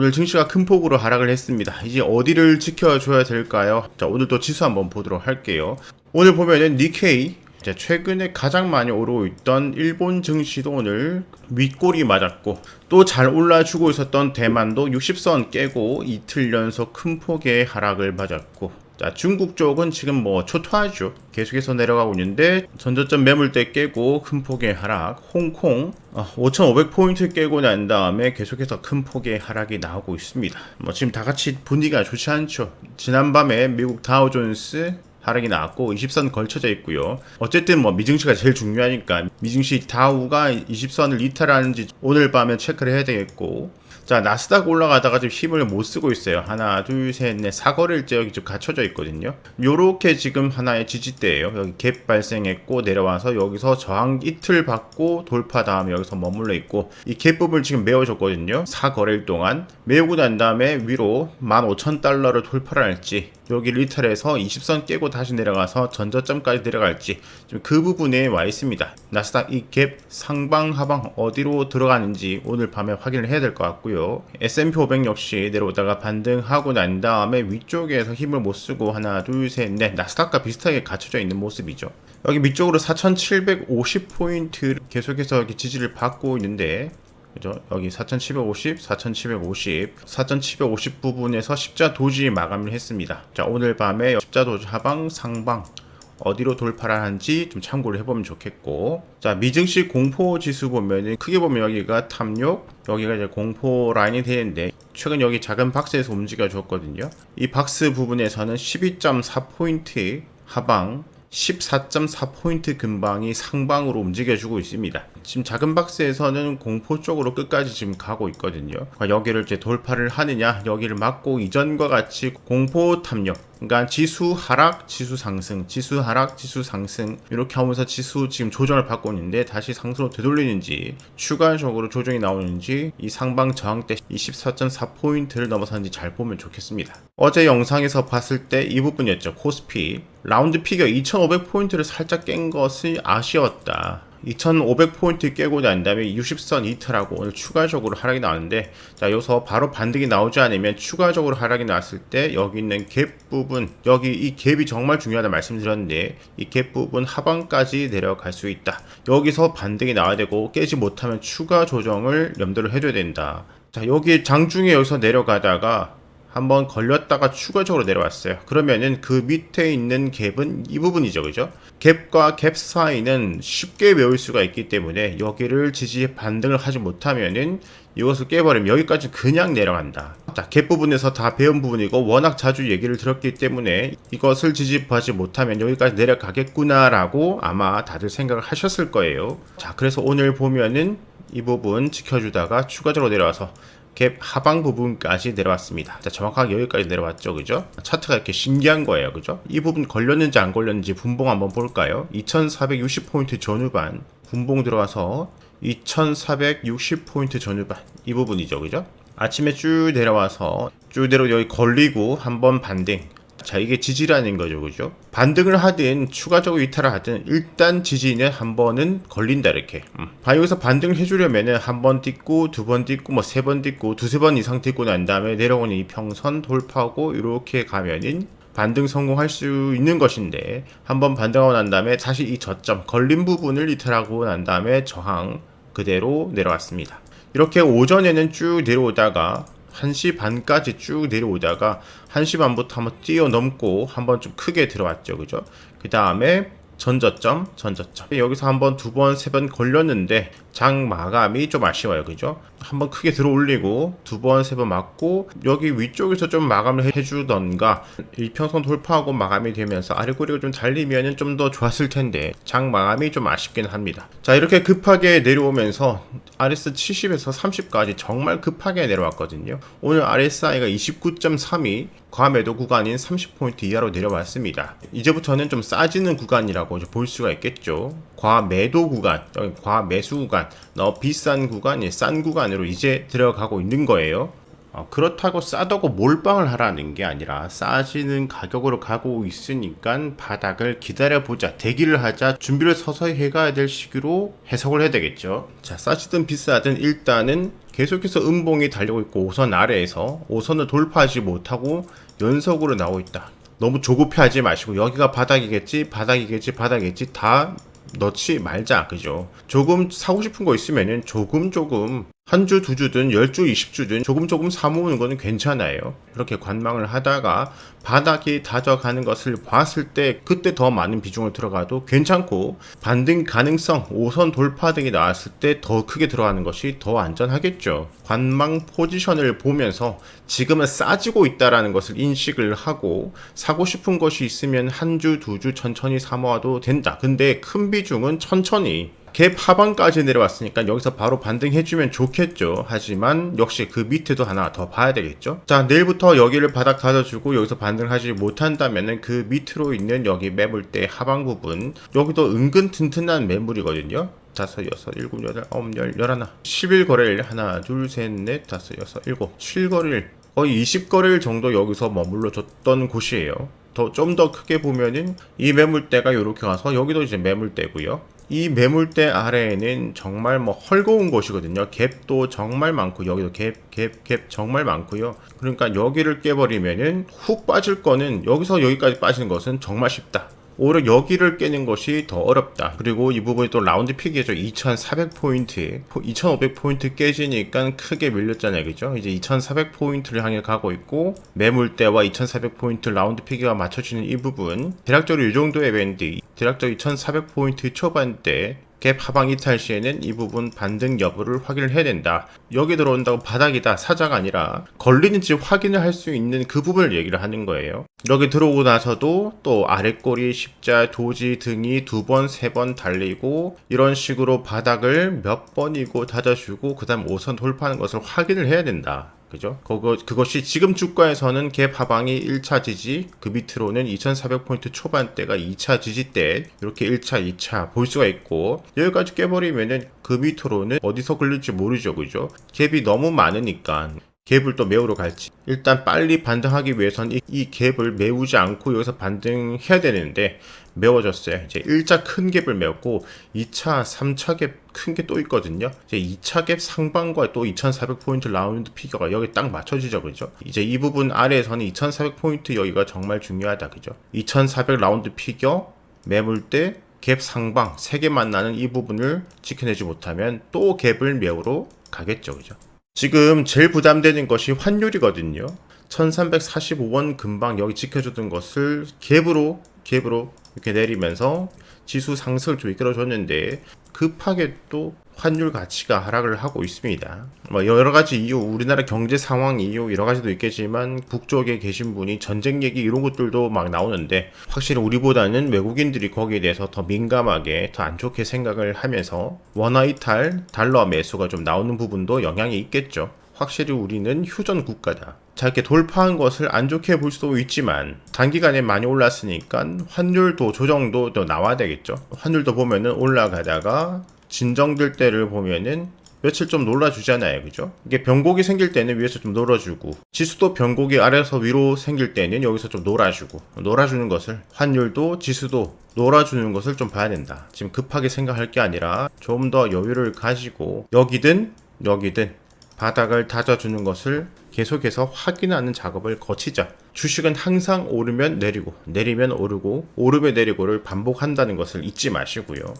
오늘 증시가 큰 폭으로 하락을 했습니다. 이제 어디를 지켜줘야 될까요? 자, 오늘 또 지수 한번 보도록 할게요. 오늘 보면은 니케이 최근에 가장 많이 오르고 있던 일본 증시도 오늘 윗골이 맞았고 또 잘 올라주고 있었던 대만도 60선 깨고 이틀 연속 큰 폭의 하락을 맞았고 자 중국 쪽은 지금 뭐 초토화죠. 계속해서 내려가고 있는데 전저점 매물대 깨고 큰 폭의 하락 홍콩 어, 5,500포인트 깨고 난 다음에 계속해서 큰 폭의 하락이 나오고 있습니다. 뭐 지금 다 같이 분위기가 좋지 않죠. 지난밤에 미국 다우존스 하락이 나왔고 20선 걸쳐져 있고요. 어쨌든 뭐 미증시가 제일 중요하니까 미증시 다우가 20선을 이탈하는지 오늘 밤에 체크를 해야 되겠고 자 나스닥 올라가다가 지금 힘을 못 쓰고 있어요. 하나 둘 셋 넷 사거리일제 여기 좀 갖춰져 있거든요. 요렇게 지금 하나의 지지대예요. 여기 갭 발생했고 내려와서 여기서 저항 이틀 받고 돌파 다음에 여기서 머물러 있고 이 갭 부분을 지금 메워줬거든요. 사거래일 동안 메우고 난 다음에 위로 15,000달러를 돌파를 할지 여기 리틀에서 20선 깨고 다시 내려가서 전저점까지 내려갈지 지금 그 부분에 와 있습니다. 나스닥 이 갭 상방 하방 어디로 들어가는지 오늘 밤에 확인을 해야 될 것 같고요. S&P 500 역시 내려오다가 반등하고 난 다음에 위쪽에서 힘을 못 쓰고 하나 둘셋넷 나스닥과 비슷하게 갖춰져 있는 모습이죠. 여기 밑쪽으로 4,750 포인트 계속해서 여기 지지를 받고 있는데 그죠? 여기 4,750, 4,750, 4,750 부분에서 십자 도지 마감을 했습니다. 자, 오늘 밤에 십자 도지 하방, 상방 어디로 돌파를 하는지 좀 참고를 해보면 좋겠고 자 미증시 공포 지수 보면은 크게 보면 여기가 탐욕 여기가 이제 공포 라인이 되는데 최근 여기 작은 박스에서 움직여 줬거든요 이 박스 부분에서는 12.4 포인트 하방 14.4포인트 근방이 상방으로 움직여주고 있습니다. 지금 작은 박스에서는 공포 쪽으로 끝까지 지금 가고 있거든요. 여기를 이제 돌파를 하느냐, 여기를 막고 이전과 같이 공포 탐력, 그러니까 지수 하락, 지수 상승, 지수 하락, 지수 상승 이렇게 하면서 지수 지금 조정을 받고 있는데 다시 상승으로 되돌리는지 추가적으로 조정이 나오는지 이 상방 저항대 24.4포인트를 넘어서는지 잘 보면 좋겠습니다. 어제 영상에서 봤을 때 이 부분이었죠. 코스피 라운드 피겨 2,500포인트를 살짝 깬 것이 아쉬웠다. 2,500포인트 깨고 난 다음에 60선 이틀하고 오늘 추가적으로 하락이 나왔는데 자 여기서 바로 반등이 나오지 않으면 추가적으로 하락이 나왔을 때 여기 있는 갭 부분 여기 이 갭이 정말 중요하다 말씀드렸는데 이 갭 부분 하방까지 내려갈 수 있다. 여기서 반등이 나와야 되고 깨지 못하면 추가 조정을 염두를 해줘야 된다. 자 여기 장중에 여기서 내려가다가 한번 걸렸다가 추가적으로 내려왔어요. 그러면은 그 밑에 있는 갭은 이 부분이죠. 그죠? 갭과 갭 사이는 쉽게 외울 수가 있기 때문에 여기를 지지 반등을 하지 못하면은 이것을 깨버리면 여기까지 그냥 내려간다. 자, 갭 부분에서 다 배운 부분이고 워낙 자주 얘기를 들었기 때문에 이것을 지지하지 못하면 여기까지 내려가겠구나라고 아마 다들 생각을 하셨을 거예요. 자, 그래서 오늘 보면은 이 부분 지켜주다가 추가적으로 내려와서 갭 하방 부분까지 내려왔습니다. 자, 정확하게 여기까지 내려왔죠. 그죠? 차트가 이렇게 신기한 거예요. 그죠? 이 부분 걸렸는지 안 걸렸는지 분봉 한번 볼까요? 2460포인트 전후반 분봉 들어와서 2460포인트 전후반 이 부분이죠. 그죠? 아침에 쭉 내려와서 쭉 내려 여기 걸리고 한번 반등 자 이게 지지라는 거죠 그죠? 반등을 하든 추가적으로 이탈을 하든 일단 지지는 한 번은 걸린다 이렇게. 음. 여기서 반등을 해주려면은 한 번 딛고 두 번 딛고 뭐 세 번 딛고 두세 번 이상 딛고 난 다음에 내려오는 이 평선 돌파하고 이렇게 가면은 반등 성공할 수 있는 것인데 한번 반등하고 난 다음에 다시 이 저점 걸린 부분을 이탈하고 난 다음에 저항 그대로 내려왔습니다. 이렇게 오전에는 쭉 내려오다가 1시 반까지 쭉 내려오다가 1시 반부터 한번 뛰어넘고 한번 좀 크게 들어왔죠. 그죠? 그 다음에 전저점, 전저점. 여기서 한 번 두 번, 세 번 걸렸는데 장 마감이 좀 아쉬워요. 그죠? 한번 크게 들어 올리고 두 번, 세 번 맞고 여기 위쪽에서 좀 마감을 해주던가 일평선 돌파하고 마감이 되면서 아래 꼬리가 좀 달리면은 좀더 좋았을 텐데 장 마감이 좀 아쉽긴 합니다. 자 이렇게 급하게 내려오면서 RS 70에서 30까지 정말 급하게 내려왔거든요. 오늘 RSI가 29.3이 과매도 구간인 30포인트 이하로 내려왔습니다. 이제부터는 좀 싸지는 구간이라고 볼 수가 있겠죠. 과매도 구간, 과매수 구간, 너무 비싼 구간이 싼 구간으로 이제 들어가고 있는 거예요. 어, 그렇다고 싸다고 몰빵을 하라는 게 아니라 싸지는 가격으로 가고 있으니까 바닥을 기다려보자 대기를 하자 준비를 서서히 해가야 될 시기로 해석을 해야 되겠죠 자 싸지든 비싸든 일단은 계속해서 음봉이 달리고 있고 5선 아래에서 5선을 돌파하지 못하고 연속으로 나오고 있다. 너무 조급해하지 마시고 여기가 바닥이겠지, 바닥이겠지, 바닥이겠지 다 넣지 말자, 그죠? 조금 사고 싶은 거 있으면은 조금 조금 한 주, 두 주든 열 주, 이십 주든 조금 조금 사모으는 거는 괜찮아요. 이렇게 관망을 하다가 바닥이 다져가는 것을 봤을 때 그때 더 많은 비중을 들어가도 괜찮고 반등 가능성, 5선 돌파 등이 나왔을 때 더 크게 들어가는 것이 더 안전하겠죠. 관망 포지션을 보면서 지금은 싸지고 있다라는 것을 인식을 하고 사고 싶은 것이 있으면 한 주, 두 주 천천히 사모아도 된다. 근데 큰 비중은 천천히 갭 하방까지 내려왔으니까 여기서 바로 반등해주면 좋겠죠. 하지만 역시 그 밑에도 하나 더 봐야 되겠죠. 자, 내일부터 여기를 바닥 닫아주고 여기서 반등하지 못한다면은 그 밑으로 있는 여기 매물대 하방 부분 여기도 은근 튼튼한 매물이거든요. 다섯, 여섯, 일곱, 여덟, 아홉, 열, 열하나. 10일 거래일 하나, 둘, 셋, 넷, 다섯, 여섯, 일곱, 7거래일 거의 20거래일 정도 여기서 머물러 줬던 곳이에요. 더 좀 더 크게 보면은 이 매물대가 이렇게 와서 여기도 이제 매물대고요. 이 매물대 아래에는 정말 뭐 헐거운 곳이거든요. 갭도 정말 많고 여기도 갭, 갭, 갭 정말 많고요. 그러니까 여기를 깨버리면은 훅 빠질 거는 여기서 여기까지 빠지는 것은 정말 쉽다. 오히려 여기를 깨는 것이 더 어렵다. 그리고 이 부분이 또 라운드 픽이죠. 2400포인트, 2500포인트 깨지니까 크게 밀렸잖아요. 그죠? 이제 2400포인트를 향해 가고 있고, 매물대와 2400포인트 라운드 픽이가 맞춰지는 이 부분, 대략적으로 이 정도의 밴드, 대략적으로 2400포인트 초반대, 갭 하방 이탈 시에는 이 부분 반등 여부를 확인을 해야 된다. 여기 들어온다고 바닥이다 사자가 아니라 걸리는지 확인을 할 수 있는 그 부분을 얘기를 하는 거예요. 여기 들어오고 나서도 또 아랫꼬리 십자 도지 등이 두 번, 세 번 달리고 이런 식으로 바닥을 몇 번이고 닫아주고 그 다음 5선 돌파하는 것을 확인을 해야 된다. 그죠? 그거, 그것이 지금 주가에서는 갭 하방이 1차 지지, 그 밑으로는 2400포인트 초반대가 2차 지지대, 이렇게 1차, 2차 볼 수가 있고, 여기까지 깨버리면은 그 밑으로는 어디서 걸릴지 모르죠. 그죠? 갭이 너무 많으니까. 갭을 또 메우러 갈지. 일단 빨리 반등하기 위해서는 이, 이 갭을 메우지 않고 여기서 반등해야 되는데, 메워졌어요. 이제 1차 큰 갭을 메웠고 2차, 3차 갭 큰 게 또 있거든요. 이제 2차 갭 상방과 또 2,400포인트 라운드 피겨가 여기 딱 맞춰지죠. 그죠? 이제 이 부분 아래에서는 2,400포인트 여기가 정말 중요하다. 그죠? 2,400 라운드 피겨 매물대 갭 상방 3개 만나는 이 부분을 지켜내지 못하면 또 갭을 메우러 가겠죠. 그죠? 지금 제일 부담되는 것이 환율이거든요. 1345원 금방 여기 지켜주던 것을 갭으로 갭으로 이렇게 내리면서 지수 상승을 좀 이끌어줬는데 급하게 또 환율 가치가 하락을 하고 있습니다. 뭐 여러 가지 이유, 우리나라 경제 상황 이유 여러 가지도 있겠지만 북쪽에 계신 분이 전쟁 얘기 이런 것들도 막 나오는데 확실히 우리보다는 외국인들이 거기에 대해서 더 민감하게 더 안 좋게 생각을 하면서 원화 이탈, 달러 매수가 좀 나오는 부분도 영향이 있겠죠. 확실히 우리는 휴전 국가다. 자, 이렇게 돌파한 것을 안 좋게 볼 수도 있지만 단기간에 많이 올랐으니까 환율도 조정도 또 나와야 되겠죠. 환율도 보면은 올라가다가 진정될 때를 보면은 며칠 좀 놀아주잖아요. 그죠? 이게 변곡이 생길 때는 위에서 좀 놀아주고, 지수도 변곡이 아래에서 위로 생길 때는 여기서 좀 놀아주고, 놀아주는 것을, 환율도 지수도 놀아주는 것을 좀 봐야 된다. 지금 급하게 생각할 게 아니라 좀 더 여유를 가지고, 여기든, 여기든, 바닥을 다져주는 것을 계속해서 확인하는 작업을 거치자. 주식은 항상 오르면 내리고, 내리면 오르고, 오르면 내리고를 반복한다는 것을 잊지 마시고요.